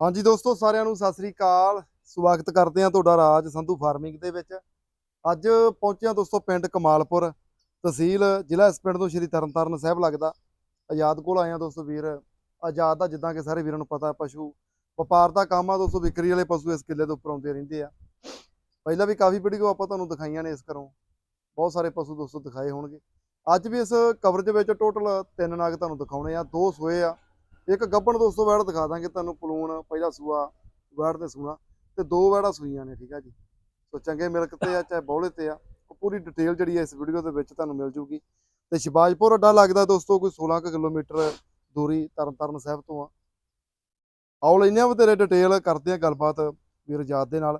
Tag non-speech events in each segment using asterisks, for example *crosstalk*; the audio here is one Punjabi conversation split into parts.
ਹਾਂਜੀ ਦੋਸਤੋ, ਸਾਰਿਆਂ ਨੂੰ ਸਤਿ ਸ੍ਰੀ ਅਕਾਲ। ਸਵਾਗਤ ਕਰਦੇ ਹਾਂ ਤੁਹਾਡਾ ਰਾਜ ਸੰਧੂ ਫਾਰਮਿੰਗ ਦੇ ਵਿੱਚ। ਅੱਜ ਪਹੁੰਚਿਆ ਦੋਸਤੋ ਪਿੰਡ ਕਮਾਲਪੁਰ ਤਹਿਸੀਲ, ਜ਼ਿਲ੍ਹਾ ਇਸ ਪਿੰਡ ਤੋਂ ਸ਼੍ਰੀ ਤਰਨਤਾਰਨ ਸਾਹਿਬ ਲੱਗਦਾ। ਆਜ਼ਾਦ ਕੋਲ ਆਏ ਹਾਂ ਦੋਸਤੋ ਵੀਰ। ਆਜ਼ਾਦ ਦਾ ਜਿੱਦਾਂ ਕਿ ਸਾਰੇ ਵੀਰਾਂ ਨੂੰ ਪਤਾ, ਪਸ਼ੂ, ਵਪਾਰ ਦਾ ਕੰਮ ਆ ਦੋਸਤੋ, ਵਿਕਰੀ ਵਾਲੇ ਪਸ਼ੂ ਇਸ ਕਿੱਲੇ ਦੇ ਉੱਪਰ ਆਉਂਦੇ ਰਹਿੰਦੇ ਆ। ਪਹਿਲਾਂ ਵੀ ਕਾਫੀ ਵੀਡੀਓ ਆਪਾਂ ਤੁਹਾਨੂੰ ਦਿਖਾਈਆਂ ਨੇ ਇਸ ਘਰੋਂ। ਬਹੁਤ ਸਾਰੇ ਪਸ਼ੂ ਦੋਸਤੋ ਦਿਖਾਏ ਹੋਣਗੇ। ਅੱਜ ਵੀ ਇਸ ਕਵਰੇਜ ਵਿੱਚ ਟੋਟਲ ਤਿੰਨ ਨਾਗ ਤੁਹਾਨੂੰ ਦਿਖਾਉਣੇ ਆ, ਦੋ ਸੋਏ ਆ। ਇੱਕ ਗੱਬਣ ਦੋਸਤੋ ਵੈੜ ਦਿਖਾ ਦਾਂਗੇ ਤੁਹਾਨੂੰ ਪਲੂਣ ਪਹਿਲਾ ਸੂਆ ਵੈੜ ਤੇ ਸੂਣਾ। ਤੇ ਦੋ ਵੈੜਾਂ ਸੂਈਆਂ ਨੇ ਠੀਕ ਆ ਜੀ। ਸੋ ਚੰਗੇ ਮਿਲਕ ਤੇ ਆ ਚਾਹੇ ਬੌਲੇ ਤੇ ਆ ਪੂਰੀ ਡਿਟੇਲ ਜਿਹੜੀ ਹੈ ਇਸ ਵੀਡੀਓ ਦੇ ਵਿੱਚ ਤੁਹਾਨੂੰ ਮਿਲ ਜੂਗੀ। ਤੇ ਸ਼ਿਵਾਜਪੁਰ ਅੱਡਾ ਲੱਗਦਾ ਦੋਸਤੋ ਕੋਈ 16 ਕੁ ਕਿਲੋਮੀਟਰ ਦੂਰੀ ਤਰਨਤਾਰਨ ਸਾਹਿਬ ਤੋਂ ਆ। ਆਓ ਲੈਨੇ ਆ ਬਤੇਰੇ ਡਿਟੇਲ ਕਰਦੇ ਆ ਗੱਲਬਾਤ ਵੀਰ ਜਾਦ ਦੇ ਨਾਲ।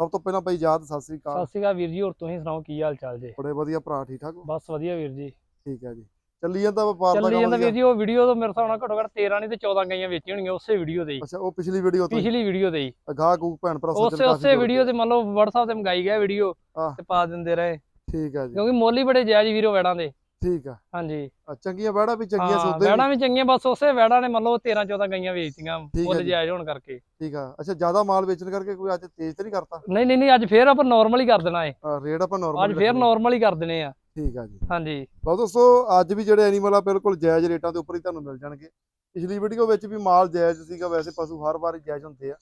ਸਭ ਤੋਂ ਪਹਿਲਾਂ ਭਾਈ ਜਾਦ ਸਤਿ ਸ੍ਰੀ ਅਕਾਲ। ਸਤਿ ਸ਼੍ਰੀ ਅਕਾਲ ਵੀਰ ਜੀ ਹੋਰ ਤੁਸੀਂ ਸੁਣਾਓ ਕੀ ਹਾਲ ਚਾਲ ਜੇ? ਬੜੇ ਵਧੀਆ ਭਰਾ ਠੀਕ ਠਾਕ ਬਸ ਵਧੀਆ ਵੀਰ ਜੀ। ਠੀਕ ਹੈ ਜੀ। ਚੱਲੀ ਜਾਂਦਾ ਵਪਾਰ ਦਾ ਚੱਲੀ ਜਾਂਦਾ? ਵੀਰ ਜੀ ਉਹ ਵੀਡੀਓ ਤੋਂ ਮੇਰੇ ਹਿਸਾਬ ਨਾਲ ਘੱਟੋ ਘੱਟ 13 ਨਹੀਂ ਤੇ 14 ਗਾਈਆਂ ਵੇਚੀਆਂ ਹੋਣਗੀਆਂ ਉਸੇ ਵੀਡੀਓ ਦੇ ਹੀ। ਅੱਛਾ ਉਹ ਪਿਛਲੀ ਵੀਡੀਓ ਤੋਂ ਪਿਛਲੀ ਵੀਡੀਓ ਦੇ ਹੀ। ਅਗਾਹ ਕੂ ਭੈਣ ਭਰਾ ਉਸੇ ਉਸੇ ਵੀਡੀਓ। ਤੇ ਮੰਨ ਲਓ WhatsApp ਤੇ ਮੰਗਾਈ ਗਿਆ ਵੀਡੀਓ। ਤੇ ਪਾ ਦਿੰਦੇ ਰਹੇ। ਠੀਕ ਹੈ ਜੀ। ਕਿਉਂਕਿ ਮੁੱਲ ਬੜੇ ਜਾਇਜ਼ ਵੀਰੋ ਵੈੜਾਂ ਦੇ। ਠੀਕ ਆ। ਹਾਂਜੀ। ਆ, ਚੰਗੀਆਂ ਵੈੜਾਂ ਵੀ ਚੰਗੀਆਂ ਸੌਦੇ ਵੈੜਾਂ ਵੀ ਚੰਗੀਆਂ ਬਸ ਉਸੇ ਵੈੜਾਂ ਨੇ ਮੰਨ ਲਓ 13 14 ਗਾਈਆਂ ਵੇਚਤੀਆਂ ਮੁੱਲ। ਜਾਇਜ਼ ਹੋਣ ਕਰਕੇ। ਠੀਕ ਆ। ਅੱਛਾ ਜ਼ਿਆਦਾ ਮਾਲ ਵੇਚਣ ਕਰਕੇ ਕੋਈ ਅੱਜ ਤੇਜ਼ ਤੇ ਨਹੀਂ ਕਰਤਾ? ਨਹੀਂ ਨਹੀਂ ਨਹੀਂ ਅੱਜ ਫੇਰ ਆਪਾਂ ਨਾਰਮਲ ਹੀ ਕਰ ਦੇਣਾ ਏ ਆ, ਰੇਟ ਆਪਾਂ ਨਾਰਮਲ ਅੱਜ ਫੇਰ ਨਾਰਮਲ ਹੀ ਕਰ ਦੇਣੇ ਆ। ਠੀਕ ਆ ਜੀ। ਹਾਂਜੀ। ਲਓ ਦੋਸਤੋ ਅੱਜ ਵੀ ਜਿਹੜੇ ਐਨੀਮਲ ਆ ਬਿਲਕੁਲ ਜਾਇਜ਼ ਰੇਟਾਂ ਦੇ ਉੱਪਰ ਹੀ ਤੁਹਾਨੂੰ ਮਿਲ ਜਾਣਗੇ। ਪਿਛਲੀ ਵੀਡੀਓ ਵਿੱਚ ਵੀ ਮਾਲ ਜਾਇਜ਼ ਸੀਗਾ ਵੈਸੇ ਪਸ਼ੂ ਹਰ ਵਾਰ ਜਾਇਜ਼ ਹੁੰਦੇ ਆ।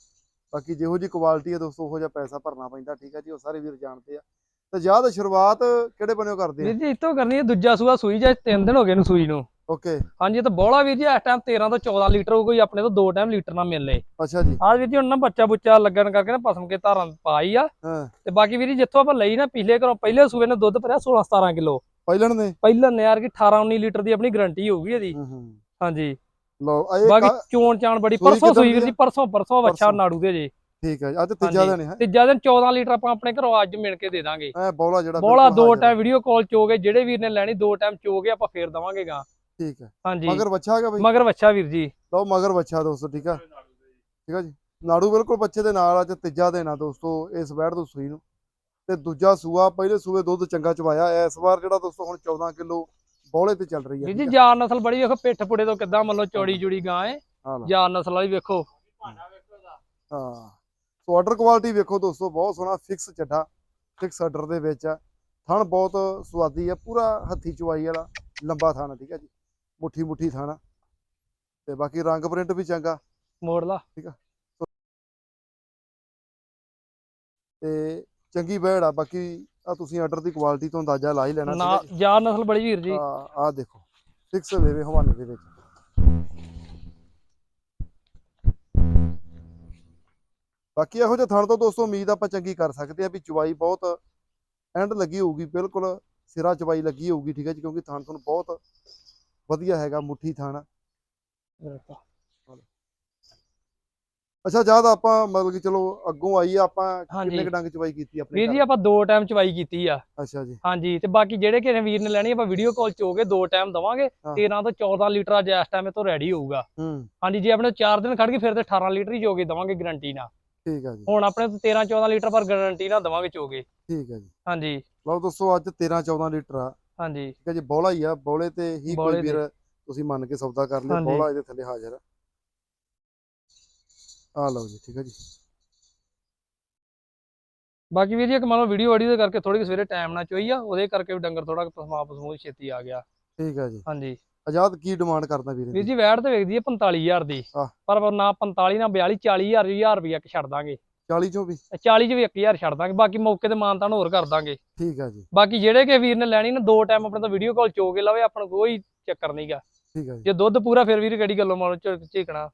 ਬਾਕੀ ਜਿਹੋ ਜੀ ਕੁਆਲਿਟੀ ਹੈ ਦੋਸਤੋ ਉਹੋ ਜਿਹਾ ਪੈਸਾ ਭਰਨਾ ਪੈਂਦਾ ਠੀਕ ਆ ਜੀ ਉਹ ਸਾਰੇ ਵੀਰ ਜਾਣਦੇ ਆ। ਤੇ ਜ਼ਿਆਦਾ ਸ਼ੁਰੂਆਤ ਕਿਹੜੇ ਬੰਨਿਓ ਕਰਦੇ ਆ? ਵੀਰ ਜੀ ਇਤੋਂ ਕਰਨੀ ਹੈ ਦੂਜਾ ਸੂਆ ਸੂਈ ਜਾਏ 3 ਦਿਨ ਹੋ ਗਏ ਨੂੰ ਸੂਈ ਨੂੰ? ਓਕੇ। ਹਾਂਜੀ ਤਾਂ ਬੋਲਾ ਵੀਰ ਜੀ ਇਸ ਟਾਈਮ 13 ਤੋਂ 14 ਲੀਟਰ ਹੋ ਕੋਈ ਆਪਣੇ ਤੋਂ ਦੋ ਟਾਈਮ ਲੀਟਰ ਨਾ ਮਿਲਨੇ ਅੱਛਾ ਜੀ। ਆਹ ਵੀਰ ਜੀ ਹੁਣ ਨਾ ਬੱਚਾ ਬੁੱਚਾ ਲੱਗਣ ਕਰਕੇ ਨਾ ਪਸਮ ਕੇ ਧਾਰਾਂ ਪਾਈ ਆ। ਹਾਂ। ਤੇ ਬਾਕੀ ਵੀਰ ਜੀ ਜਿੱਥੋਂ ਆਪਾਂ ਲਈ ਨਾ ਪਿਛਲੇ ਘਰੋਂ ਪਹਿਲੇ ਸੂਏ ਨੇ ਦੁੱਧ ਭਰਿਆ 16 17 ਕਿਲੋ। ਪਹਿਲਣ ਨੇ? ਪਹਿਲਾਂ ਨਿਆਰ ਕੀ 18 19 ਲੀਟਰ ਦੀ ਆਪਣੀ ਗਾਰੰਟੀ ਹੋਊਗੀ ਇਹਦੀ। ਹੂੰ ਹੂੰ। ਹਾਂਜੀ। ਲਓ ਇਹ ਬਾਕੀ ਚੋਣ ਚਾਣ ਬੜੀ ਪਰਸੋਂ ਸੂਈ ਵੀਰ? ਜੀ ਪਰਸੋਂ ਪਰਸੋਂ ਬੱਚਾ। ਨਾੜੂ ਦੇ ਜੇ। ਠੀਕ ਹੈ ਅੱਜ ਤੀਜਾ। ਦਿਨ ਹੈ। ਤੀਜਾ ਦਿਨ 14 ਲੀਟਰ ਆਪਾਂ ਆਪਣੇ ਘਰੋਂ ਅੱਜ ਮਿਲ ਕੇ ਦੇ ਦਾਂਗੇ। ਐ ਬੋਲਾ ਜਿਹੜਾ ਬੋਲਾ ਦੋ ਹੈ। ਟਾਈਮ ਵੀਡੀਓ ਕਾਲ ਚੋਗੇ ਜਿਹੜੇ ਵੀਰ ਨੇ ਲੈਣੀ ਦੋ ਟਾਈਮ ਚੋਗੇ ਆਪਾਂ ਫੇਰ ਦਵਾਂਗੇ ਗਾ ਠੀਕ ਹੈ। ਹਾਂਜੀ। ਮਗਰ ਬੱਚਾ ਹੈਗਾ ਬਈ? ਮਗਰ ਬੱਚਾ ਵੀਰ ਜੀ। ਲਓ ਮਗਰ ਬੱਚਾ ਦੋਸਤੋ ਠੀਕ ਆ? ਠੀਕ ਆ ਜੀ? ਨਾੜੂ ਬਿਲਕੁਲ ਬੱਚੇ ਦੇ ਨਾਲ ਅੱਜ ਤੀਜਾ ਆ ਦੋਸਤੋ ਇਸ ਵੈੜ ਤੋਂ ਸੂਈ ਨੂੰ। ਤੇ ਦੂਜਾ ਸੂਆ ਪਹਿਲੇ ਸੂਏ ਦੁੱਧ ਚੰਗਾ ਚਵਾਇਆ ਇਸ ਵਾਰ ਜਿਹੜਾ ਦੋਸਤੋ ਹੁਣ 14 ਕਿਲੋ ਬੋਲੇ ਤੇ ਚੱਲ ਰਹੀ ਹੈ ਜੀ? ਜਾਰ ਨਸਲ ਬੜੀ ਵੇਖੋ ਪਿੱਠ ਪੁੜੇ ਤੋਂ ਕਿੱਦਾਂ ਮੰਨ ਲਓ ਚੌੜੀ ਜੁੜੀ ਗਾਂ ਹਾਂ। ਜਾਰ ਨਸਲ ਵਾਲੀ ਵੇਖੋ। ਹਾਂ। ਸੋ ਆਰਡਰ ਕੁਆਲਿਟੀ ਵੇਖੋ ਦੋਸਤੋ ਬਹੁਤ ਸੋਹਣਾ ਫਿਕਸ ਚੱਡਾ ਫਿਕਸ ਆਰਡਰ ਦੇ ਵਿੱਚ ਆ। ਥਣ ਬਹੁਤ ਸਵਾਦੀ ਆ ਪੂਰਾ ਹੱਥੀ ਚਵਾਈ ਵਾਲਾ ਲੰਬਾ ਥਣ ਠੀਕ ਹੈ ਜੀ? ਮੁੱਠੀ ਮੁੱਠੀ ਥਣ। ਆ। ਤੇ ਬਾਕੀ ਰੰਗ ਪ੍ਰਿੰਟ ਵੀ ਚੰਗਾ। ਮੋੜ ਲਾ। ਤੇ ਚੰਗੀ ਬੈੜ ਆ। ਬਾਕੀ ਆ ਤੁਸੀਂ ਆਰਡਰ ਦੀ ਕੁਆਲਿਟੀ ਤੋਂ ਅੰਦਾਜ਼ਾ ਲਾ ਹੀ ਲੈਣਾ ਨਾ ਠੀਕ। ਜਾਰ ਨਸਲ ਬੜੀ ਵੀਰ ਜੀ। ਆ ਆ ਦੇਖੋ। ਫਿਕਸ ਵੇਵੇ ਹਵਾਨੇ ਦੇ ਵਿੱਚ। ਬਾਕੀ ਇਹੋ ਜਿਹੇ ਥਣ ਤੋਂ ਦੋਸਤੋ ਉਮੀਦ ਆਪਾਂ ਚੰਗੀ ਕਰ ਸਕਦੇ ਆ ਵੀ ਚਵਾਈ ਬਹੁਤ ਐਂਡ ਲੱਗੀ ਹੋਊਗੀ। ਬਿਲਕੁਲ ਸਿਰਾ ਚਵਾਈ ਲੱਗੀ ਹੋਊਗੀ ਠੀਕ ਹੈ ਜੀ ਕਿਉਂਕਿ ਥਣ ਤੁਹਾਨੂੰ ਬਹੁਤ ਵਧੀਆ ਹੈਗਾ ਮੁੱਠੀ ਥਣ। ਅੱਛਾ ਜਦ ਆਪਾਂ ਮਤਲਬ ਕਿ ਚਲੋ ਅੱਗੋਂ ਆਈ ਆ ਆਪਾਂ। ਕਿੰਨੇ ਕੁ ਡੰਗ ਚਵਾਈ ਕੀਤੀ ਆਪਣੇ ਵੀਰ ਜੀ? ਆਪਾਂ ਦੋ ਟਾਈਮ ਚਵਾਈ ਕੀਤੀ ਆ। ਅੱਛਾ ਜੀ। ਹਾਂਜੀ ਤੇ ਬਾਕੀ ਜਿਹੜੇ ਕਿਸੇ ਵੀਰ ਨੇ ਲੈਣੀ ਆਪਾਂ ਵੀਡੀਓ ਕਾਲ ਚੋਗੇ ਦੋ ਟਾਈਮ ਦਵਾਂਗੇ। ਹਾਂ। 13 ਤੋਂ 14 ਲੀਟਰ ਅੱਜ ਇਸ ਟਾਈਮ ਤੋਂ ਰੈਡੀ ਹੋਊਗਾ। ਹੂੰ। ਹਾਂਜੀ ਜੇ ਆਪਣੇ 4 ਦਿਨ ਖੜ ਗਏ ਫਿਰ ਤੇ 18 ਲੀਟਰ ਹੀ ਚੋਗੇ ਦਵਾਂਗੇ ਗਾਰੰਟੀ ਨਾਲ। ਠੀਕ ਹੈ ਜੀ। ਹੁਣ ਆਪਣੇ ਤੋਂ 13 14 ਲੀਟਰ ਪਰ ਗਾਰੰਟੀ ਨਾਲ ਦਵਾਂਗੇ ਚੋਗੇ। ਠੀਕ ਹੈ ਜੀ। ਹਾਂਜੀ। ਲਓ ਦੋਸਤੋ ਅੱਜ 13 14 ਲੀਟਰ ਆ। ਹਾਂਜੀ। ਠੀਕ ਹੈ ਜੀ ਬੋਲਾ ਹੀ ਆ। ਬੋਲੇ ਤੇ ਹੀ ਕੋਈ। ਵੀਰ ਤੁਸੀਂ ਮੰਨ ਕੇ ਸੌਦਾ ਕਰ ਲਿਓ। ਬੋਲਾ ਇਹਦੇ ਥੱਲੇ ਹਾਜ਼ਰ ਆ। ਆ ਲਓ ਜੀ ਠੀਕ ਹੈ ਜੀ। ਬਾਕੀ ਵੀਰ ਜੀ ਇੱਕ ਮੰਨ ਲਓ ਵੀਡੀਓ ਆਡੀ ਦੇ ਕਰਕੇ ਥੋੜੀ ਜਿਹੀ ਸਵੇਰੇ ਟਾਈਮ ਨਾਲ ਚੋਈ ਆ। ਉਹਦੇ ਕਰਕੇ ਵੀ ਡੰਗਰ ਥੋੜਾ ਪਸਮਾ ਪਸਮੂ ਛੇਤੀ ਆ ਗਿਆ। ਠੀਕ ਹੈ ਜੀ। ਹਾਂਜੀ। ਆਜ਼ਾਦ ਕੀ ਡਿਮਾਂਡ ਕਰਦਾ ਵੀਰ ਵੀਰ ਜੀ ਵੈਟ ਤੇ ਵੇਖਦੀ ਹੈ 45000 ਦੀ। ਪਰ ਨਾ 45 ਨਾ 42 40000 1000 ਰੁਪਇਆ ਕਿ ਛੱਡ ਦਾਂਗੇ। 40 ਚੋਂ ਵੀ 40 ਚ ਵੀ 1000 ਛੱਡ ਦਾਂਗੇ ਬਾਕੀ ਮੌਕੇ ਤੇ ਮਾਨਤਾਨ ਹੋਰ ਕਰ ਦਾਂਗੇ। ਠੀਕ ਹੈ ਜੀ। ਬਾਕੀ ਜਿਹੜੇ ਕੇ ਵੀਰ ਨੇ ਲੈਣੀ ਨਾ ਦੋ ਟਾਈਮ ਆਪਣੇ ਤੋਂ ਵੀਡੀਓ ਕਾਲ ਚੋ ਕੇ ਲਵੇ ਆਪਣਾ ਕੋਈ ਚੱਕਰ ਨਹੀਂਗਾ ਠੀਕ ਹੈ ਜੀ। ਜੇ ਦੁੱਧ ਪੂਰਾ ਫਿਰ ਵੀਰ ਕਿਹੜੀ ਗੱਲੋਂ ਮਾਰੋ ਝੀਕਣਾ।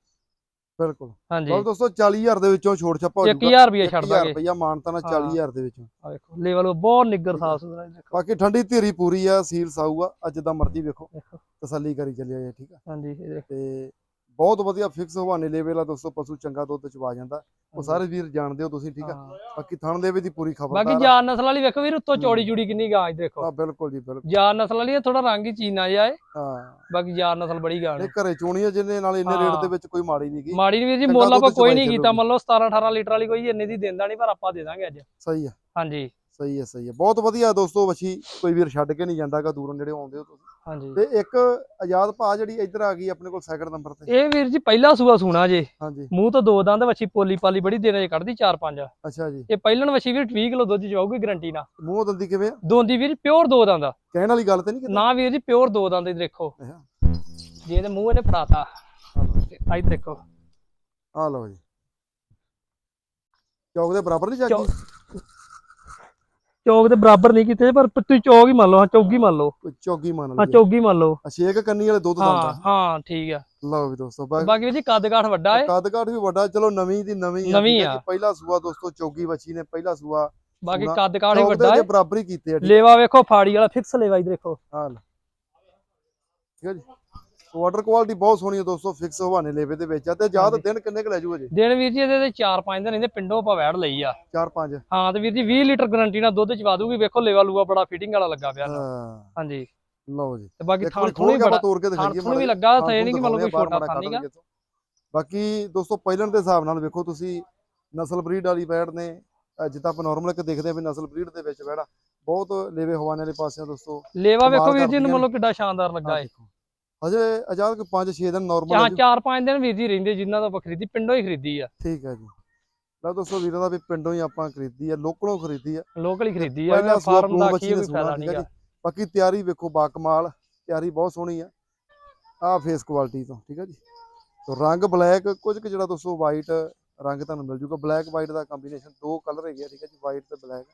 ਬਿਲਕੁਲ। ਹਾਂਜੀ। ਲਓ ਦੋਸਤੋ 40000 ਦੇ ਵਿੱਚੋਂ ਛੋੜ ਛੱਪਾ ਹੋ ਜਾਊਗਾ 1000 ਰੁਪਇਆ ਛੱਡ 1000 ਦਾਂਗੇ। ਰੁਪਇਆ ਮਾਨਤਾ ਨਾਲ ਹਾਂ। 40000 ਦੇ ਵਿੱਚੋਂ। ਆ ਵੇਖੋ ਲੈਵਲ ਬਹੁਤ ਨਿੱਗਰ ਸਾਫ਼ ਸੁਥਰਾ ਦੇਖੋ। ਬਾਕੀ ਠੰਡੀ ਧੀਰੀ ਪੂਰੀ ਆ ਸੀਲ ਸਾਊ ਆ ਅੱਜ ਜਿੱਦਾਂ ਮਰਜ਼ੀ ਵੇਖੋ। ਤਸੱਲੀ ਕਰੀ ਚੱਲਿਆ ਜੀ ਠੀਕ ਆ। ਹਾਂਜੀ ਤੇ ਬਹੁਤ ਵਧੀਆ ਫਿਕਸ ਹਵਾਨੇ ਲੈਵਲ ਆ ਦੋਸਤੋ ਪਸ਼ੂ ਚੰਗਾ ਦੁੱਧ ਚਵਾ ਜਾਂਦਾ। ਉਹ ਸਾਰੇ ਵੀਰ ਜਾਣਦੇ ਹੋ ਤੁਸੀਂ ਠੀਕ ਆ। ਬਾਕੀ ਥਣ ਦੇ ਵੀ ਦੀ ਪੂਰੀ ਬਾਕੀ ਖਬਰਦਾਰ ਆ। ਜਾਨ ਨਸਲ ਵਾਲੀ ਵੇਖੋ ਵੀਰ ਉੱਤੋਂ। ਚੌੜੀ ਜੁੜੀ ਕਿੰਨੀ ਗਾਂ ਦੇਖੋ ਹਾਂ ਬਿਲਕੁਲ ਜੀ ਬਿਲਕੁਲ। ਜਾਨ ਨਸਲ ਵਾਲੀ ਥੋੜਾ ਰੰਗ ਹੀ ਚੀਨਾ ਜਿਹਾ ਏ। ਹਾਂ। ਬਾਕੀ ਜਾਨ ਨਸਲ ਬੜੀ ਗਾਂ ਇਹ ਘਰੇ ਚੋਣੀ ਆ ਜਿਹਨੇ ਨਾਲ ਇੰਨੇ ਰੇਟ ਦੇ ਵਿੱਚ ਕੋਈ ਮਾੜੀ ਨਹੀਂ ਗਈ ਮਾੜੀ ਨੀ ਵੀਰ ਜੀ ਮੁੱਲ ਆਪਾਂ ਕੋਈ ਨਹੀਂ ਕੀਤਾ। ਮੰਨ ਲਓ 17 18 ਲੀਟਰ ਵਾਲੀ ਕੋਈ ਇੰਨੇ ਦੀ ਦਿੰਦਾ ਨਹੀਂ ਪਰ ਆਪਾਂ ਦੇ ਦਾਂਗੇ ਅੱਜ। ਸਹੀ ਆ। ਹਾਂਜੀ। ਸਹੀ ਆ ਸਹੀ ਆ ਬਹੁਤ ਵਧੀਆ ਦੋਸਤੋ ਵਛੀ ਕੋਈ ਵੀਰ ਛੱਡ ਕੇ ਨਹੀਂ ਜਾਂਦਾਗਾ ਦੂਰੋਂ ਜਿਹੜੇ ਆਉਂਦੇ ਹੋ ਤੁਸੀਂ। ਹਾਂਜੀ। ਤੇ ਇੱਕ ਆਜ਼ਾਦ ਭਾ ਜਿਹੜੀ ਇੱਧਰ ਆ ਗਈ ਆਪਣੇ ਕੋਲ ਸੈਕਿੰਡ ਨੰਬਰ ਤੇ। ਇਹ ਵੀਰ ਜੀ ਪਹਿਲਾ ਸੂਆ ਸੂਣਾ ਜੇ। ਹਾਂਜੀ। ਮੂੰਹ ਤੋਂ ਦੋ ਦੰਦ ਵੱਛੀ ਪੋਲੀ ਪਾਲੀ ਬੜੀ ਦਿਨਾਂ 'ਚ ਕੱਢਦੀ 4-5 ਅੱਛਾ ਜੀ। ਇਹ ਪਹਿਲਣ ਵੱਛੀ ਵੀਰ 20 ਕਿਲੋ ਦੁੱਧ ਚਵਾਉਗੀ ਗਰੰਟੀ ਨਾਲ। ਮੂੰਹ ਦੰਦੀ ਕਿਵੇਂ? ਦੋਂਦੀ ਵੀਰ ਪਿਓਰ ਦੋ ਦੰਦ। ਕਹਿਣ ਵਾਲੀ ਗੱਲ ਤੇ ਨਹੀਂ ਕਿਤੇ? ਨਾ ਵੀਰ ਜੀ ਪਿਓਰ ਦੋ ਦੰਦ ਦੇਖੋ। ਜੇ ਇਹਦੇ ਮੂੰਹ ਇਹਨੇ ਫੜਾਤਾ ਆ ਲਓ। ਤੇ ਆਹ ਦੇਖੋ। ਆ ਲਓ ਜੀ। ਚੌਕ ਦੇ ਬਰਾਬਰ ਨਹੀਂ ਚੱਕੀ ਚੌਕ ਦੇ ਬਰਾਬਰ ਨਹੀਂ ਕੀਤੇ ਪਰ ਤੁਸੀਂ ਚੌਕ ਹੀ ਮੰਨ ਲਓ ਹਾਂ ਚੌਗੀ ਮੰਨ ਲਓ। ਚੌਗੀ ਮੰਨ ਹਾਂ ਲਓ ਚੌਗੀ ਮੰਨ ਲਓ। ਛੇਕ ਕੰਨੀ ਵਾਲੇ ਦੁੱਧ ਹਾਂ ਦੰਦਾ ਹਾਂ ਠੀਕ ਆ। ਲਓ ਵੀ ਦੋਸਤੋ ਬਾਕੀ ਵੀਰ ਜੀ ਕੱਦ ਕਾਠ ਵੱਡਾ ਏ। ਕੱਦ ਕਾਠ ਵੀ ਵੱਡਾ ਚਲੋ ਨਵੀਂ ਦੀ ਨਵੀਂ ਨਵੀਂ ਹੈ ਆ। ਪਹਿਲਾ ਸੂਆ ਦੋਸਤੋ ਚੌਗੀ ਬੱਚੀ ਨੇ ਪਹਿਲਾ ਸੂਆ। ਬਾਕੀ ਸੋਨਾ- ਕੱਦ ਕਾਠ ਹੀ ਵੱਡਾ ਉਹਦੇ ਬਰਾਬਰ ਹੀ ਕੀਤੇ ਆ ਲੇਵਾ ਵੇਖੋ ਫਾੜੀ ਵਾਲਾ ਫਿਕਸ ਲੇਵਾ ਇਧਰ ਦੇਖੋ ਲਓ। ਠੀਕ ਹੈ ਜੀ। ਵਾਟਰ ਕੁਆਲਿਟੀ ਬਹੁਤ ਸੋਹਣੀ ਹੈ ਦੋਸਤੋ ਫਿਕਸ ਹਵਾਨੇ ਲੇਵੇ ਦੇ ਵਿੱਚ ਆ ਤੇ ਹਾਂਜੀ। ਦਿਨ ਕਿੰਨੇ ਕੁ ਲੈ ਜੂਗਾ ਜੀ? ਦਿਨ ਵੀਰ ਜੀ ਇਹਦੇ ਤੇ 4-5 ਦਿਨ ਇਹਦੇ ਪਿੰਡੋਂ ਆਪਾਂ ਵੈੜ ਲਈ ਆ। 4-5 ਹਾਂ ਤੇ ਵੀਰ ਜੀ 20 ਲੀਟਰ ਗਰੰਟੀ ਨਾਲ ਦੁੱਧ ਚਵਾ ਦੂਗੀ ਵੇਖੋ ਲੇਵਾ ਲੂਆ ਬੜਾ ਫਿਟਿੰਗ ਵਾਲਾ ਲੱਗਾ ਪਿਆ। ਹਾਂ। ਹਾਂਜੀ। ਲਓ ਜੀ। ਤੇ ਬਾਕੀ ਕੇ ਆਪਾਂ ਬੜਾ ਤੋੜ ਕੇ ਦਿਖਾਈਏ ਥੁਣ ਵੀ ਲੱਗਾ ਥੇ ਨਹੀਂ ਕਿ ਮਤਲਬ ਕੋਈ ਛੋਟਾ ਥਾਂ ਨਹੀਂਗਾ। ਬਾਕੀ ਦੋਸਤੋ ਪਹਿਲਣ ਦੇ ਹਿਸਾਬ ਨਾਲ ਵੇਖੋ ਤੁਸੀਂ ਨਸਲ ਬਰੀਡ ਵਾਲੀ ਬੈੜ ਨੇ ਜਿੱਦਾਂ ਆਪਾਂ ਨਾਰਮਲ ਇੱਕ ਦੇਖਦੇ ਆ ਵੀ ਨਸਲ ਬਰੀਡ ਦੇ ਵਿੱਚ ਬੈੜਾ ਬਹੁਤ ਲੇਵੇ ਹਵਾਨੇ ਵਾਲੇ ਪਾਸਿਆਂ ਦੋਸਤੋ। ਲੇਵਾ ਵੇਖੋ ਵੀਰ ਜੀ ਕਰਦੀਆਂ ਮਤਲਬ ਕਿੱਡਾ ਸ਼ਾਨਦਾਰ ਲੱਗਾ ਦੇਖੋ। ਹਜੇ ਆਜ਼ਾਦ ਕੋਈ 5-6 ਦਿਨ ਹਾਂ ਨਾਰਮਲ 4-5 ਦਿਨ ਵੀਰ ਜੀ ਰਹਿੰਦੇ ਜਿਨ੍ਹਾਂ ਦਾ ਆਪਾਂ ਖਰੀਦੀ ਪਿੰਡੋਂ ਹੀ ਖਰੀਦੀ ਆ। ਠੀਕ ਹੈ ਜੀ। ਲਓ ਦੋਸਤੋ ਵੀਰਾਂ ਦਾ ਵੀ ਪਿੰਡੋਂ ਹੀ ਆਪਾਂ ਖਰੀਦੀ ਆ ਲੋਕਲੋਂ ਖਰੀਦੀ ਆ। ਲੋਕਲ ਹੀ ਖਰੀਦੀ ਆ ਫਾਰਮ ਦਾ ਨੇ ਕੋਈ ਫਾਇਦਾ ਹੈ ਨਹੀਂਗਾ ਜੀ। ਬਾਕੀ ਤਿਆਰੀ ਵੇਖੋ ਬਾਕਮਾਲ ਤਿਆਰੀ ਬਹੁਤ ਸੋਹਣੀ ਆ। ਆ ਫੇਸ ਕੁਆਲਿਟੀ ਤੋਂ ਠੀਕ ਹੈ ਜੀ। ਤੋ ਰੰਗ ਬਲੈਕ ਕੁਝ ਕੁ ਜਿਹੜਾ ਦੋਸਤੋ ਵਾਈਟ ਰੰਗ ਤੁਹਾਨੂੰ ਮਿਲ ਜੂਗਾ। ਬਲੈਕ ਵਾਈਟ ਦਾ ਕੰਬੀਨੇਸ਼ਨ ਦੋ ਕਲਰ ਹੈਗੇ ਆ ਠੀਕ ਹੈ ਜੀ। ਵਾਈਟ ਤੇ ਬਲੈਕ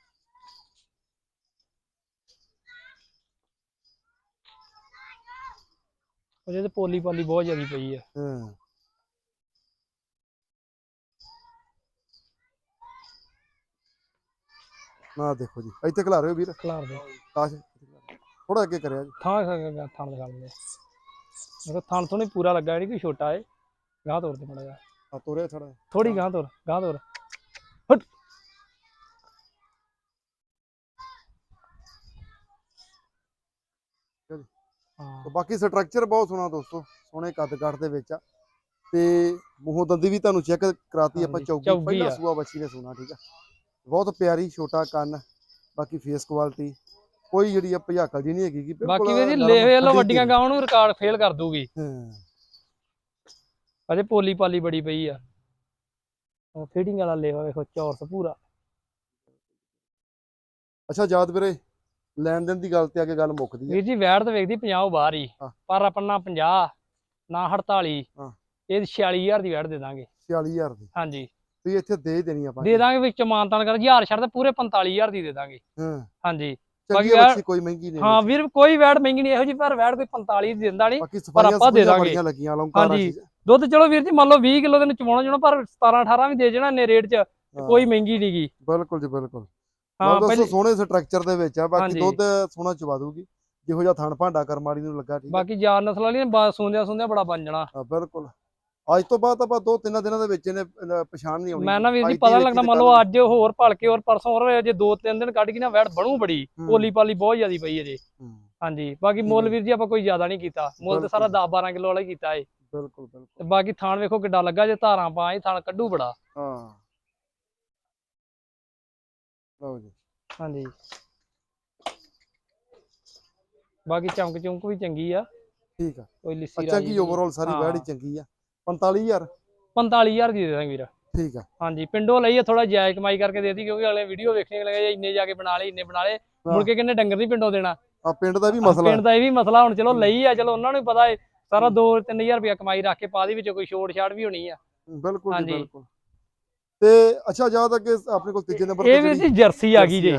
ਉਹਦੇ ਤੇ ਪੋਲੀ ਪਾਲੀ ਬਹੁਤ ਜ਼ਿਆਦੀ ਪਈ ਆ। ਹਾਂ। ਨਾ ਦੇਖੋ ਜੀ ਇੱਥੇ ਖਿਲਾ ਰਹੇ ਹੋ ਵੀਰ। ਖਲਾਰ ਦੇ ਤਾਸ਼ ਥੋੜਾ ਅੱਗੇ ਕਰਿਆ ਜੀ। ਥਾਂ ਥਾਂ ਥਾਂ ਦਿਖਾ ਲੈਂਦੇ ਦੇਖੋ ਥਾਂ ਤੋਂ ਨਹੀਂ ਪੂਰਾ ਲੱਗਾ ਨਹੀਂ ਕੋਈ ਛੋਟਾ ਏ ਗਾਹ ਤੋੜ ਦੇ ਮੜਾ ਜਾ ਆ ਤੋਰਿਆ ਥੋੜਾ ਥੋੜੀ ਗਾਹ ਤੋੜ ਗਾਹ ਤੋੜ ਚਲੋ। ਹਾਂ। ਤੇ ਬਾਕੀ ਸਟਰਕਚਰ ਬਹੁਤ ਸੋਹਣਾ ਦੋਸਤੋ ਸੋਹਣੇ ਕੱਦ ਕੱਟ ਦੇ ਵਿੱਚ ਆ। ਤੇ ਮੂੰਹੋਂ ਦੰਦੀ ਵੀ ਤੁਹਾਨੂੰ ਚੈੱਕ ਕਰਾਤੀ ਆਪਾਂ ਚੌਕੀ ਪਹਿਲਾ। ਸੂਆ ਬੱਚੀ ਨੇ ਸੋਨਾ ਠੀਕ ਆ। ਬਹੁਤ ਪਿਆਰੀ ਛੋਟਾ ਕੰਨ ਬਾਕੀ ਫੇਸ ਕੁਆਲਿਟੀ ਕੋਈ ਜਿਹੜੀ ਆ ਭਜਾਕਲ ਜੀ ਨਹੀਂ ਹੈਗੀ ਬਿਲਕੁਲ ਬਾਕੀ ਵੀਰ ਜੀ ਲੇਵੇ ਲੋ ਅੱਡੀ ਵੱਡੀਆਂ। ਗਾਵਾਂ ਨੂੰ ਰਿਕਾਰਡ ਫੇਲ ਕਰ ਦੂਗੀ ਹਾਂ। ਅਜੇ ਪੋਲੀ ਪਾਲੀ ਬੜੀ ਪਈ ਆ। ਫੀਡਿੰਗ ਵਾਲਾ ਲੇਵਾ ਵੇਖੋ ਚੌਰਸ ਪੂਰਾ। ਅੱਛਾ ਯਾਦ ਵੀਰੇ ਲੈਣ ਦੇਣ ਦੀ ਗੱਲ ਤੇ ਆ ਕੇ ਗੱਲ ਮੁੱਕਦੀ ਹੈ ਵੀਰ ਜੀ ਵੈੜ ਤਾਂ ਵੇਖਦੀ 50 ਬਾਹਰ ਹੀ। ਹਾਂ। ਪਰ ਆਪਣਾ 50 ਨਾ 48 ਹਾਂ। ਇਹ 46000 ਦੀ ਵੈੜ ਦੇ ਦਾਂਗੇ। 46000 ਦੀ। ਹਾਂਜੀ। ਤੁਸੀਂ ਇੱਥੇ ਦੇ ਹੀ ਦੇਣੀ ਆਪਾਂ। ਦੇ ਦਾਂਗੇ ਵਿੱਚ ਮਾਨਤਾਨ ਕਰ 1000 ਛੱਡ ਤੇ ਪੂਰੇ 45000 ਦੀ ਦੇ ਦਾਂਗੇ। ਹਾਂ। ਹਾਂਜੀ। ਚੰਗੀ ਬਾਕੀ ਬੱਚੀ ਕੋਈ ਮਹਿੰਗੀ ਨਹੀਂ ਹਾਂ ਵੀਰ ਕੋਈ ਵੈੜ ਮਹਿੰਗੀ ਨਹੀਂ ਇਹੋ ਜੀ ਪਰ ਵੈੜ ਕੋਈ 45 ਦੀ ਦਿੰਦਾ ਨਹੀਂ ਬਾਕੀ ਸਫਾਈਆਂ ਆਪਾਂ ਦੇ ਸਫੂਈਆਂ ਦਾਂਗੇ। ਬੜੀਆਂ ਲੱਗੀਆਂ ਅਲੰਕਾਰ ਹਾਂਜੀ। ਦੁੱਧ ਚਲੋ ਵੀਰ ਜੀ ਮੰਨ ਲਓ 20 ਕਿਲੋ ਦੇ ਨੂੰ ਚਵਾਉਣਾ ਜਣਾ ਪਰ 17 18 ਵੀ ਦੇ ਜਣਾ ਨੇ ਰੇਟ 'ਚ ਕੋਈ ਮਹਿੰਗੀ ਨਹੀਂਗੀ ਬਿਲਕੁਲ ਜੀ ਬਿਲਕੁਲ। ਹਾਂ ਪਹਿਲੇ ਸੋਹਣੇ ਸਟਰਕਚਰ ਦੇ ਵਿੱਚ ਆ ਬਾਕੀ। ਦੁੱਧ ਸੋਹਣਾ ਚਵਾ ਦੂਗੀ ਜਿਹੋ ਜਿਹਾ ਥਣ ਭਾਂਡਾ ਕਰਮਾੜੀ ਨੂੰ ਲੱਗਾ ਠੀਕ ਬਾਕੀ ਯਾਰ ਨਸਲ ਵਾਲੀ ਨੇ ਸੁੰਦਿਆ ਸੁੰਦਿਆ ਬੜਾ ਬਣ ਜਾਣਾ। ਹਾਂ, ਬਿਲਕੁਲ। ਅੱਜ ਤੋਂ ਬਾਅਦ ਆਪਾਂ ਦੋ ਤਿੰਨ ਦਿਨਾਂ ਦੇ ਵਿੱਚ ਇਹਨੇ ਪਛਾਣ ਨਹੀਂ ਆਉਣੀ। ਮੈਂ ਨਾ ਵੀਰ ਜੀ ਅੱਜ ਪਤਾ ਤੇ ਮੰਨ ਲਓ ਅੱਜ ਹੋਰ ਭਲ ਕੇ ਹੋਰ ਪਰਸੋਂ ਹੋਰ ਜੇ ਦੋ ਤਿੰਨ ਦਿਨ ਕੱਢ ਗਈ ਨਾ ਵੈੜ ਬਣੂ ਬੜੀ। ਹੂੰ, ਪੋਲੀ ਪਾਲੀ ਬਹੁਤ ਜ਼ਿਆਦੀ ਪਈ ਹੈ ਜੀ ਹੂੰ, ਹਾਂਜੀ ਬਾਕੀ ਮੁੱਲ। ਵੀਰ ਜੀ ਆਪਾਂ ਕੋਈ ਜ਼ਿਆਦਾ ਨਹੀਂ ਕੀਤਾ। ਮੁੱਲ ਤੇ ਸਾਰਾ 10 12 ਕਿਲੋ ਵਾਲਾ ਹੀ ਕੀਤਾ ਏ। ਬਿਲਕੁਲ ਬਿਲਕੁਲ। ਤੇ ਬਾਕੀ ਥਾਣ ਵੇਖੋ ਕਿੱਡਾ ਲੱਗਾ ਜੇ ਧਾਰਾਂ ਪਾਏ ਥਾਣ ਕੱਢੂ ਬੜਾ। ਹਾਂ। ਲਓ ਜੀ। ਹਾਂਜੀ। ਬਾਕੀ ਚਮਕ ਚੁੰਕ ਵੀ ਚੰਗੀ ਆ। ਠੀਕ ਆ। ਕੋਈ ਲਿੱਸੀ ਅੱਛਾ ਕੀ। ਓਵਰਆਲ ਸਾਰੀ ਹਾਂ। ਵੈੜੀ ਚੰਗੀ ਆ। 45000 45000 ਦੀ ਦੇ ਦਾਂਗੇ ਵੀਰ। ਠੀਕ ਆ। ਹਾਂਜੀ ਪਿੰਡੋਂ ਲਈ ਥੋੜਾ ਜਾਇਜ਼ ਕਮਾਈ ਕਰਕੇ ਦੇਤੀ ਕਿਉਂਕਿ ਅਗਲੇ ਵੀਡੀਓ ਵੇਖਣੇ ਲੱਗੇ ਇੰਨੇ ਜਾ ਕੇ ਬਣਾ ਲਏ ਇੰਨੇ ਬਣਾ ਲਏ। ਮੁੜ ਕੇ ਕਿੰਨੇ ਡੰਗਰ ਨਹੀਂ ਪਿੰਡੋਂ ਦੇਣਾ। ਆ ਪਿੰਡ ਦਾ ਵੀ ਮਸਲਾ ਪਿੰਡ ਦਾ ਇਹ ਵੀ ਮਸਲਾ ਹੁਣ ਚਲੋ। ਲਈ ਆ ਚਲੋ ਉਹਨਾਂ ਨੂੰ ਵੀ ਪਤਾ ਹੈ ਸਾਰਾ 2-3000 ਰੁਪਇਆ ਕਮਾਈ ਰੱਖ ਕੇ ਪਾ ਦੀ ਵਿੱਚ ਕੋਈ ਛੋੜ ਛਾੜ ਵੀ ਹੋਣੀ ਆ। ਬਿਲਕੁਲ ਜੀ ਹਾਂਜੀ। ਬਿਲਕੁਲ। ਤੇ ਅੱਛਾ ਯਾਦ ਅੱਗੇ ਆਪਣੇ ਕੋਲ ਤੀਜੇ ਨੰਬਰ ਇਹ ਜੀ ਜਰਸੀ ਆ ਗਈ ਜੇ।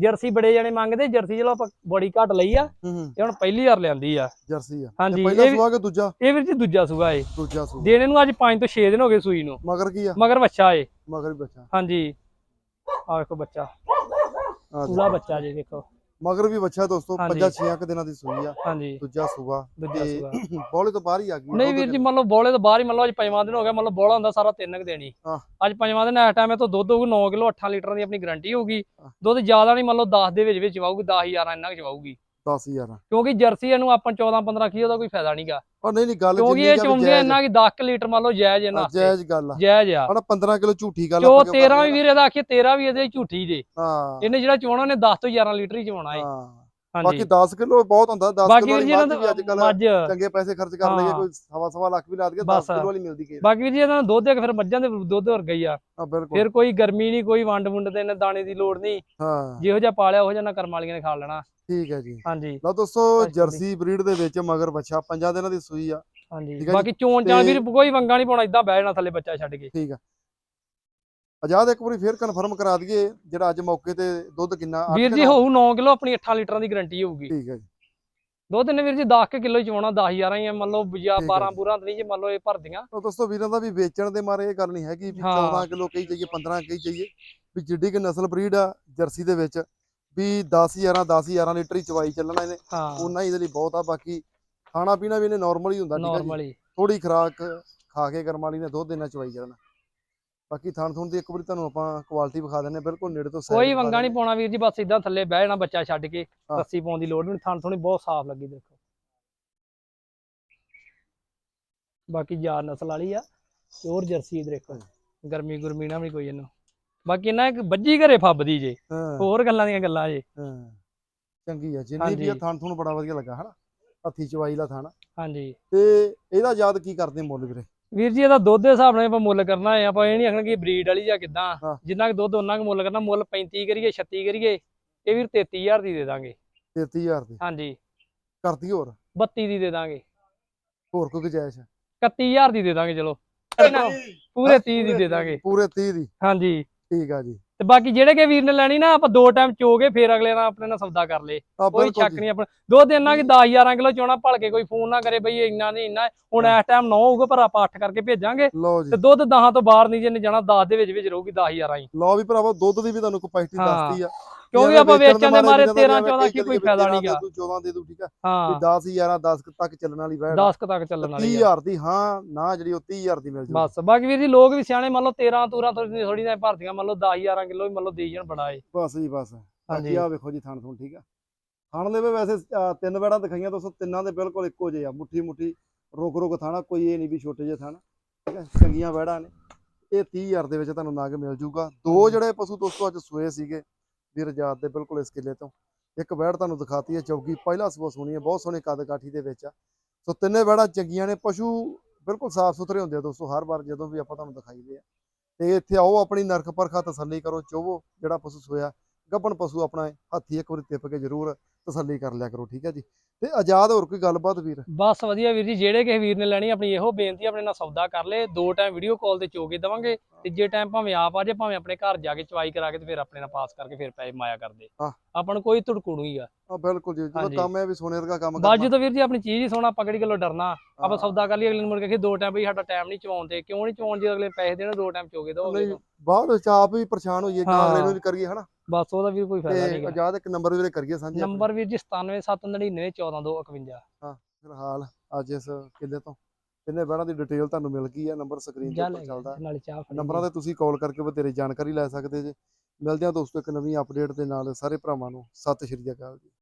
ਜਰਸੀ ਬੜੇ ਜਣੇ ਮੰਗਦੇ ਜਰਸੀ ਚਲੋ ਆਪਾਂ ਬੜੀ ਘੱਟ ਲਈ ਆ। ਇਹ ਹੁਣ ਪਹਿਲੀ ਵਾਰ ਲਿਆਂਦੀ ਆ। ਜਰਸੀ ਆ। ਹਾਂਜੀ ਪਹਿਲਾ ਵੀ- ਸੁਆ ਕਿ ਦੂਜਾ? ਇਹ ਵੀਰ ਜੀ ਦੂਜਾ ਸੂਗਾ ਏ। ਦੂਜਾ ਸੂਆ ਦੇਣੇ ਨੂੰ ਅੱਜ 5 ਤੋਂ 6 ਦਿਨ ਹੋ ਗਏ ਸੂਈ ਨੂੰ। ਮਗਰ ਕੀ ਆ? ਮਗਰ ਬੱਚਾ ਏ। ਮਗਰ ਵੀ ਬੱਚਾ। ਹਾਂਜੀ। ਆ ਵੇਖੋ ਬੱਚਾ। ਆ ਜੀ। ਪੂਰਾ ਬੱਚਾ ਜੇ ਦੇਖੋ ਮਗਰ ਵੀ ਬੱਚਾ ਦੋਸਤੋ ਹਾਂਜੀ। ਪੰਜਾਂ ਛੇਆਂ ਕੁ ਦਿਨਾਂ ਦੀ ਸੂਈ ਆ ਹਾਂਜੀ। ਦੂਜਾ ਸੂਆ। ਦੂਜਾ ਸੂਆ। *clears throat* ਬੋਲੇ ਤੋਂ ਬਾਹਰ ਹੀ ਆ ਗਈ। ਨਹੀਂ ਵੀਰ ਜੀ ਮੰਨ ਲਓ ਬੋਲੇ ਤੋਂ ਬਾਹਰ ਹੀ ਮੰਨ ਲਓ ਅੱਜ ਪੰਜਵਾਂ ਦਿਨ ਹੋ ਗਿਆ ਮੰਨ ਲਓ ਬੋਲਾ ਹੁੰਦਾ ਸਾਰਾ ਤਿੰਨ ਕੁ ਦੇਣੀ। ਅੱਜ ਪੰਜਵਾਂ ਦਿਨ ਇਸ ਟਾਈਮ ਤੋਂ ਦੁੱਧ ਹੋਊਗੀ 9 ਕਿਲੋ 8 ਲੀਟਰ ਦੀ ਆਪਣੀ ਗਾਰੰਟੀ ਹੋਊਗੀ। ਦੁੱਧ ਜ਼ਿਆਦਾ ਨਹੀਂ ਮੰਨ ਲਓ 10 ਦੇ ਵਿੱਚ ਵਿੱਚ ਚਵਾਊਗੀ 10 11 ਇੰਨਾ ਕੁ ਚਵਾਊਗੀ 10000 ਕਿਉਂਕਿ ਜਰਸੀ ਇਹਨੂੰ ਆਪਾਂ 14 15 ਕਿਲੋ ਦਾ ਕੋਈ ਫਾਇਦਾ ਨਹੀਂਗਾ ਉਹ ਨਹੀਂ ਨਹੀਂ ਗੱਲ ਕਿਉਂਕਿ ਇਹ ਚੁੰਗੇ ਇੰਨਾ ਕਿ 10 ਲੀਟਰ ਮੰਨ ਲਓ ਜਾਇਜ਼ ਇਹਨਾਂ ਜਾਇਜ਼ ਗੱਲ ਆ। ਜਾਇਜ਼ ਆ। ਹਣਾ 15 ਕਿਲੋ ਝੂਠੀ ਗੱਲ ਜੋ ਆਪਾਂ ਕਿਉਂ 13 ਵੀ ਵੀਰੇ ਦਾ ਆਖੇ 13 ਵੀ ਇਹਦੇ ਝੂਠੀ ਜੇ। ਹਾਂ। ਇਹਨੇ ਜਿਹੜਾ ਚੋਣਾ ਨੇ 10 ਤੋਂ 11 ਲੀਟਰ ਹੀ ਚਵਾਉਣਾ ਏ। ਹਾਂ। ਬਾਕੀ ਹਾਂਜੀ 10 ਕਿਲੋ ਬਹੁਤ ਹੁੰਦਾ 10 ਬਾਕੀ ਕਿਲੋ ਵੀਰ ਵਾਲੀ ਜੀ ਇਹਨਾਂ ਮੱਝ ਵੀ ਅੱਜ ਦਾ ਕੱਲ ਚੰਗੇ ਪੈਸੇ ਖਰਚ ਕਰ ਲਈਏ। ਕੋਈ ਸਵਾ ਸਵਾ ਲੱਖ ਵੀ ਲਾ ਦਈਏ 10 ਬਸ। ਕਿਲੋ ਵਾਲੀ ਮਿਲਦੀ ਕੇ ਬਾਕੀ ਵੀਰ ਜੀ ਇਹਨਾਂ ਦਾ ਦੁੱਧ ਇੱਕ ਫਿਰ ਮੱਝਾਂ ਦੇ ਦੁੱਧ ਵਰਗਾ ਹੀ ਆ ਫਿਰ ਕੋਈ ਗਰਮੀ ਨਹੀਂ ਕੋਈ ਵੰਡ ਵੁੰਡ ਤੇ ਇਹਨਾਂ ਦਾਣੇ ਦੀ ਲੋੜ ਨਹੀਂ। ਹਾਂ। ਜਿਹੋ ਜਿਹਾ ਪਾਲਿਆ ਉਹ ਜਿਹਾ ਨਾ ਕਰਮ ਵਾਲੀਆਂ ਨੇ ਖਾ ਲੈਣਾ। ਠੀਕ ਹੈ ਜੀ। ਹਾਂਜੀ। ਲਓ ਦੋਸਤੋ। ਜਰਸੀ ਬਰੀਡ ਦੇ ਵਿੱਚ ਮਗਰ ਬੱਚਾ ਪੰਜਾਂ ਦਿਨਾਂ ਦੀ ਸੂਈ ਆ। ਹਾਂਜੀ। ਬਾਕੀ ਚੋਣ ਚਾਣ ਵੀਰ ਕੋਈ ਵੰਗਾ ਨਹੀਂ ਪਾਉਣਾ ਇਦਾਂ ਬਹਿ ਜਾਣਾ ਥੱਲੇ ਬੱਚਾ ਛੱਡ ਕੇ। ਠੀਕ ਆ। ਆਜ਼ਾਦ ਇੱਕ ਵਾਰੀ ਫੇਰ ਕਨਫਰਮ ਕਰਾ ਦਈਏ ਜਿਹੜਾ ਅੱਜ ਮੌਕੇ ਤੇ ਦੁੱਧ ਕਿੰਨਾ ਵੀਰ ਜੀ? ਹੋਊ 9 ਕਿਲੋ ਆਪਣੀ 8 ਲੀਟਰਾਂ ਦੀ ਗਾਰੰਟੀ ਹੋਊਗੀ। ਠੀਕ ਹੈ ਜੀ। ਦੁੱਧ ਨੇ ਵੀਰ ਜੀ 10 ਕਿਲੋ ਹੀ ਚਵਾਉਣਾ 10 11 ਹੀ ਮੰਨ ਲਓ ਜਾਂ ਠੀਕ ਆ 12 ਜੀ। ਪੂਰਾ ਨਹੀਂ ਜੇ ਮੰਨ ਲਓ ਇਹ ਭਰਦੀਆਂ। ਤਾਂ ਦੋਸਤੋ ਵੀਰਾਂ ਦਾ ਵੀ ਵੇਚਣ ਦੇ ਮਾਰੇ ਇਹ ਗੱਲ ਨਹੀਂ ਹੈਗੀ ਵੀ ਹਾਂ। 14 ਕਿਲੋ ਕਹੀ ਜਾਈਏ 15 ਕਹੀ ਜਾਈਏ ਵੀ ਜਿੱਡੀ ਕਿ ਨਸਲ ਬਰੀਡ ਆ ਜਰਸੀ ਦੇ ਵਿੱਚ ਵੀ 10 11 10 11 ਲੀਟਰ ਹੀ ਚਵਾਈ ਚੱਲਣਾ ਇਹਨੇ। ਉਹਨਾਂ ਹੀ ਇਹਦੇ ਲਈ ਬਹੁਤ ਆ ਬਾਕੀ ਖਾਣਾ ਪੀਣਾ ਵੀ ਇਹਨੇ ਨਾਰਮਲ ਹੀ ਹੁੰਦਾ ਠੀਕ ਹੈ ਜੀ। ਥੋੜੀ ਖਰਾਕ ਖਾ ਕੇ ਕਰਮ ਵਾਲੀ ਨੇ ਦੁੱਧ ਦੇਣਾ ਚਵਾਈ ਚੱਲਣਾ। ਬਾਕੀ ਥਣ ਥੁਣ ਦੀ ਇੱਕ ਵਾਰੀ ਤੁਹਾਨੂੰ ਆਪਾਂ ਕੁਆਲਿਟੀ ਵਿਖਾ ਦਿੰਨੇ ਬਿਲਕੁਲ ਨੇੜੇ ਤੋਂ ਕੋਈ ਵੰਗਾ ਨਹੀਂ। ਪਾਉਣਾ ਵੀਰ ਜੀ ਬਸ ਇਦਾਂ ਥੱਲੇ ਬਹਿ ਜਾਣਾ ਬੱਚਾ ਛੱਡ ਕੇ। ਰੱਸੀ ਪਾਉਣ ਦੀ ਲੋੜ ਨਹੀਂ ਥਣ ਥੋਣੀ ਬਹੁਤ ਸਾਫ਼ ਲੱਗੀ ਦੇਖੋ। ਬਾਕੀ ਯਾਰ ਨਸਲ ਵਾਲੀ ਆ ਪਿਓਰ ਜਰਸੀ ਦੇਖੋ। ਗਰਮੀ ਗੁਰਮੀ ਨਾ ਵੀ ਕੋਈ ਇਹਨੂੰ। ਬਾਕੀ ਇਹਨਾਂ ਇੱਕ ਬੱਜੀ ਘਰੇ ਫੱਬਦੀ ਜੇ ਹੋਰ ਗੱਲਾਂ ਦੀਆਂ ਗੱਲਾਂ ਜੇ। ਹਾਂ। ਚੰਗੀ ਆ ਜਿੰਨੀ ਵੀ। ਥਣ ਥੁਣ ਬੜਾ ਵਧੀਆ ਲੱਗਾ ਹਨਾ? ਹੱਥੀ ਚਵਾਈ ਦਾ ਥਣ ਹਾਂਜੀ। ਤੇ ਇਹਦਾ ਯਾਦ ਕੀ ਕਰਦੇ ਮੁੱਲ ਵੀਰੇ? ਵੀਰ ਜੀ ਇਹਦਾ ਦੁੱਧ ਦੇ ਹਿਸਾਬ ਨਾਲ ਆਪਾਂ ਮੁੱਲ ਕਰਨਾ ਹੈ। ਆਪਾਂ ਇਹ ਨਹੀਂ ਆਖਣਾ ਕਿ ਬਰੀਡ ਵਾਲੀ ਜਾਂ ਕਿਦਾਂ। ਜਿੰਨਾ ਕੁ ਦੁੱਧ ਉਹਨਾਂ ਕੁ ਮੁੱਲ ਕਰਨਾ। ਮੁੱਲ 35 ਕਰੀਏ 36 ਕਰੀਏ ਇਹ ਵੀਰ 33000 ਦੀ ਦੇ ਦਾਂਗੇ। 33000 ਦੀ? ਹਾਂਜੀ। ਕਰਦੀ ਹੋਰ? 32 ਦੀ ਦੇ ਦਾਂਗੇ। ਹੋਰ ਕੋਈ ਗੁੰਜਾਇਸ਼? 31000 ਦੀ ਦੇ ਦਾਂਗੇ ਚਲੋ। ਪੂਰੇ 30 ਦੀ ਦੇ ਦਾਂਗੇ। ਪੂਰੇ 30 ਦੀ? ਹਾਂਜੀ। ਠੀਕ ਆ ਜੀ। ਤੇ ਬਾਕੀ ਜਿਹੜੇ ਕੇ ਵੀਰ ਨੇ ਲੈਣੀ ਨਾ ਆਪਾਂ ਦੋ ਟਾਈਮ ਚੋਗੇ ਫੇਰ ਅਗਲੇ ਨਾਲ ਆਪਣੇ ਨਾਲ ਸੌਦਾ ਕਰ ਲੇ ਕੋਈ ਬਿਲਕੁਲ ਜੀ। ਨਹੀਂ ਆਪਣਾ। ਦੁੱਧ ਇੰਨਾ ਕਿ 10 11 ਕਿਲੋ ਚੋਣਾ ਭਲ ਕੇ ਕੋਈ ਫੋਨ ਨਾ ਕਰੇ ਬਈ ਇੰਨਾ ਨਹੀਂ ਇੰਨਾ। ਹੁਣ ਇਸ ਟਾਈਮ 9 ਹੋਊਗਾ ਪਰ ਆਪਾਂ 8 ਕਰਕੇ ਭੇਜਾਂਗੇ। ਲਓ ਜੀ। ਤੇ ਦੁੱਧ 10 ਤੋਂ ਬਾਹਰ ਨਹੀਂ ਜੇ ਨੇ ਜਾਣਾ 10 ਦੇ ਵਿੱਚ ਵਿੱਚ ਰਹੂਗੀ 10 11 ਹੀ। ਲਓ ਵੀ ਭਰਾਵਾ ਦੁੱਧ ਦੀ ਵੀ ਤੁਹਾਨੂੰ ਕਪੈਸਿਟੀ ਹਾਂ। ਦੱਸਦੀ ਆ। ਕਿਉਂਕਿ ਆਪਾਂ ਵੇਚਣ ਦੇ ਮਾਰੇ ਜਿੱਦਾਂ 13 ਜਿਵੇਂ 14 ਕਈ ਕੀ ਕੋਈ ਫਾਇਦਾ 13 ਨਹੀਂਗਾ ਦੇ ਦੂ, 14 ਦੇ ਦੂ ਠੀਕ ਆ? ਹਾਂ। 10 11 10 ਤੱਕ ਚੱਲਣ ਵਾਲੀ ਵੈੜ 10 ਤੱਕ ਚੱਲਣ ਵਾਲੀ ਆ। 30000 ਦੀ ਹਾਂ ਨਾ ਜਿਹੜੀ ਉਹ 30000 ਦੀ ਮਿਲ ਜੂ। ਬਸ ਬਾਕੀ ਵੀਰ ਜੀ ਲੋਕ ਵੀ ਸਿਆਣੇ ਮੰਨ ਲਓ 13 ਤੂਰਾਂ ਥੋੜੀ ਥੋੜੀ ਨਾ ਭਰਦੀਆਂ ਮੰਨ ਲਓ 10 11 ਕਿਲੋ ਵੀ ਮੰਨ ਲਓ ਦੇ ਜਾਣ ਬੜਾ ਏ ਬਸ ਜੀ ਬਸ। ਹਾਂਜੀ। ਆ ਵੇਖੋ ਜੀ ਥਣ ਥਣ ਠੀਕ ਆ? ਥਣ ਦੇ ਵੀ ਵੈਸੇ ਤਿੰਨ ਵੈੜਾਂ ਦਿਖਾਈਆਂ ਦੋਸਤੋ ਤਿੰਨਾਂ ਦੇ ਬਿਲਕੁਲ ਇੱਕੋ ਜਿਹੇ ਆ। ਮੁੱਠੀ ਮੁੱਠੀ ਰੁਕ ਰੁਕ ਥਾਣਾ ਕੋਈ ਇਹ ਨਹੀਂ ਵੀ ਛੋਟੇ ਜਿਹੇ ਥਣ ਠੀਕ ਹੈ ਚੰਗੀਆਂ ਵੈੜਾਂ ਨੇ। ਇਹ 30000 ਦੇ ਵਿੱਚ ਤੁਹਾਨੂੰ ਨਗ ਮਿਲ ਜੂਗਾ। ਦੋ ਜਿਹੜੇ ਪਸ਼ੂ ਦੋਸਤੋ ਅੱਜ ਸੋਏ ਸੀਗੇ ਵੀਰ ਜਾਤ ਦੇ ਬਿਲਕੁਲ ਇਸ ਕਿੱਲੇ ਤੋਂ। ਇੱਕ ਵੈੜ ਤੁਹਾਨੂੰ ਦਿਖਾਤੀ ਹੈ, ਚੌਗੀ। ਪਹਿਲਾ ਸਬੋ ਸੋਹਣੀ ਹੈ, ਬਹੁਤ ਸੋਹਣੇ ਕੱਦ ਕਾਠੀ ਦੇ ਵਿੱਚ ਆ। ਸੋ ਤਿੰਨੇ ਵੈੜਾਂ ਚੰਗੀਆਂ ਨੇ, ਪਸ਼ੂ ਬਿਲਕੁਲ ਸਾਫ਼ ਸੁਥਰੇ ਹੁੰਦੇ ਆ ਦੋਸਤੋ, ਹਰ ਵਾਰ ਜਦੋਂ ਵੀ ਆਪਾਂ ਤੁਹਾਨੂੰ ਦਿਖਾਈਦੇ ਆ। ਤੇ ਇੱਥੇ ਆਓ, ਆਪਣੀ ਨਰਕ ਪਰਖਾ ਤਸੱਲੀ ਕਰੋ, ਚੋਵੋ ਜਿਹੜਾ ਪਸ਼ੂ ਸੋਇਆ, ਗੱਭਣ ਪਸ਼ੂ ਆਪਣਾ ਹੱਥੀ ਇੱਕ ਵਾਰੀ ਤਿੱਪ ਕੇ ਜ਼ਰੂਰ ਤਸੱਲੀ ਕਰ ਲਿਆ ਕਰੋ, ਠੀਕ ਹੈ ਜੀ? ਤੇ ਆਜ਼ਾਦ ਹੋਰ ਕੋਈ ਗੱਲਬਾਤ ਵੀਰ? ਬਸ ਵਧੀਆ ਵੀਰ ਜੀ ਜਿਹੜੇ ਕਿਸੇ ਵੀਰ ਨੇ ਲੈਣੀ ਆਪਣੀ ਇਹੋ ਬੇਨਤੀ ਆਪਣੇ ਨਾਲ ਸੌਦਾ ਕਰ ਲੇ ਦੋ ਟਾਈਮ ਵੀਡੀਓ ਕਾਲ ਤੇ ਚੋਗੇ ਦਵਾਂਗੇ। ਤੀਜੇ ਟਾਈਮ ਭਾਵੇਂ ਆਪ ਆ ਜੇ ਭਾਵੇਂ ਆਪਣੇ ਘਰ ਜਾ ਕੇ ਚਵਾਈ ਕਰਾ ਕੇ ਤੇ ਫਿਰ ਆਪਣੇ ਨਾਲ ਪਾਸ ਕਰਕੇ ਫਿਰ ਪੈਸੇ ਮਾਇਆ ਕਰਦੇ। ਆਪਾਂ ਨੂੰ ਕੋਈ ਧੜਕੂ ਨਹੀਂ ਆ। ਆ ਬਿਲਕੁਲ ਜੀ ਜਦੋਂ ਹਾਂਜੀ। ਕੰਮ ਹੈ ਵੀ ਸੋਨੇ ਵਰਗਾ ਕੰਮ ਬਾਅਦ ਜਦੋਂ ਵੀਰ ਜੀ ਆਪਣੀ ਚੀਜ਼ ਹੀ ਸੋਣਾ ਆਪਾਂ ਕਿਹੜੀ ਗੱਲੋਂ ਡਰਨਾ? ਆਪਾਂ ਹਾਂ। ਸੌਦਾ ਕਰ ਲਈ ਅਗਲੇ ਨੂੰ ਮੁੜ ਕੇ ਕਿ ਦੋ ਟਾਈਮ ਬਈ ਸਾਡਾ ਟਾਈਮ ਨਹੀਂ ਚਵਾਉਂਦੇ ਕਿਉਂ ਨਹੀਂ ਚਵਾਉਣ ਜੇ ਅਗਲੇ ਪੈਸੇ ਦੇਣ ਦੋ ਟਾਈਮ ਚੋਗੇ ਦੋ ਨਹੀਂ ਬਾਅਦ ਵਿੱਚ ਆਪ ਵੀ ਪਰੇਸ਼ਾਨ ਹੋਈਏ ਕਿ ਹਾਂ। ਅਗਲੇ ਨੂੰ ਵੀ ਕਰੀਏ ਹਨਾ? ਬਸ ਉਹਦਾ ਵੀ ਕੋਈ ਫਾਇਦਾ ਤੇ ਨਹੀਂਗਾ ਆਜ਼ਾਦ ਇੱਕ ਨੰਬਰ ਵੀਰੇ ਕਰੀਏ ਸਾਂਝੇ ਆਪਣੇ। ਨੰਬਰ ਵੀਰ ਜੀ 9779914251 ਫਿਲਹਾਲ ਅੱਜ ਇਸ ਕਿੱਲੇ ਤੋਂ। ਕਿੰਨੇ ਬੈੜਾਂ ਦੀ ਡਿਟੇਲ ਤੁਹਾਨੂੰ ਮਿਲ ਗਈ ਹੈ ਨੰਬਰ ਸਕਰੀਨ ਤੇ ਉੱਪਰ ਚੱਲਦਾ ਨਾਲੇ ਚਾਹ ਫੜੀ ਨੰਬਰਾਂ ਤੇ ਤੁਸੀਂ ਕਾਲ ਕਰਕੇ ਬਥੇਰੀ ਜਾਣਕਾਰੀ ਲੈ ਸਕਦੇ ਜੇ। ਮਿਲਦੇ ਹਾਂ ਦੋਸਤੋ ਇੱਕ ਨਵੀਂ ਅਪਡੇਟ ਦੇ ਨਾਲ ਸਾਰੇ ਭਰਾਵਾਂ ਨੂੰ। ਸਤਿ ਸ਼੍ਰੀ ਅਕਾਲ ਜੀ।